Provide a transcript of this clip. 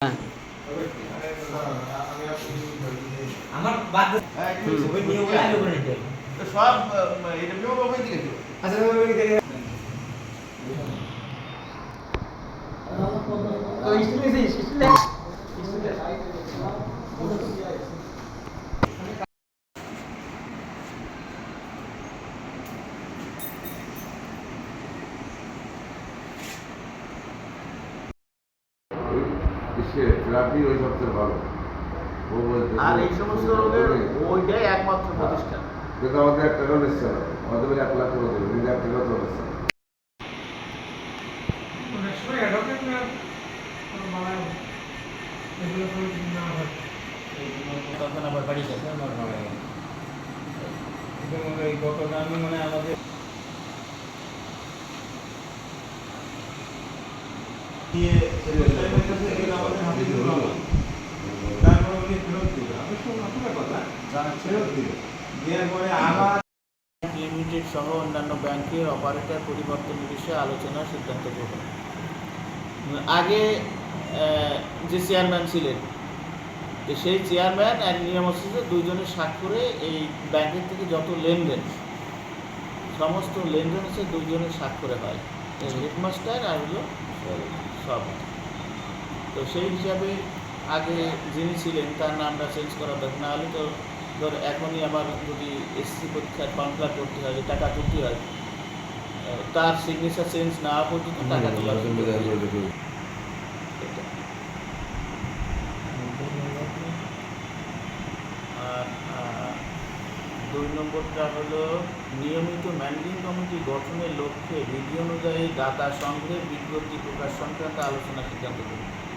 হ্যাঁ আমার বাদ ওই নিয়ে ওই আলো করে নিতে হবে। সব আহ, এটা বিমল বাবু দিকে দিও তো স্টুডেন্ট স্টুডেন্ট সে থেরাপি ওই সবচেয়ে ভালো। ও বলতে আর এই সমস্ত রোগের ওইটাই একমাত্র প্রতিষ্ঠান। কিন্তু আমাদের এক টাকাও নিচ্ছে না আমাদের বলে এক লাখ টাকা দেবে কিন্তু এক টাকাও তো নিচ্ছে না অনেক সময় অ্যাডভোকেট না মারা এগুলো করে না হয় তখন আবার বাড়ি গেছে আমার মারা গেল এবং এই গতটা আমি মানে আমাদের দিয়ে সেক্রেটারির কাছে এগুলো আমাদের হাতে দিল না। তারপর উনি ফেরত দিল আমি শুনলাম আপনার কথা লিমিটেড সহ অন্যান্য ব্যাংকের অপারেটর পরিবর্তন বিষয়ে আলোচনার সিদ্ধান্ত গ্রহণ। আগে যে চেয়ারম্যান ছিলেন সেই চেয়ারম্যান এক নিয়ম দুইজনের স্বাক্ষরে এই ব্যাংকের থেকে যত লেনদেন, সমস্ত লেনদেন হচ্ছে দুইজনের স্বাক্ষরে হয়। হেডমাস্টার আর হলো সব। তো সেই হিসাবে আগে যিনি ছিলেন তার নামটা চেঞ্জ করা দরকার নাহলে তো ধর এখনই আমার যদি এসসি পরীক্ষার ফর্ম ফিল করতে হয় টাকা তুলতে হয় তার সিগনেচার চেঞ্জ না পর্যন্ত টাকা তোলা দুই নম্বরটা হলো নিয়মিত ম্যানেজিং কমিটি গঠনের লক্ষ্যে বিধি অনুযায়ী দাতা সংগ্রহের বিজ্ঞপ্তি প্রকাশ সংক্রান্ত আলোচনা সিদ্ধান্ত গ্রহণ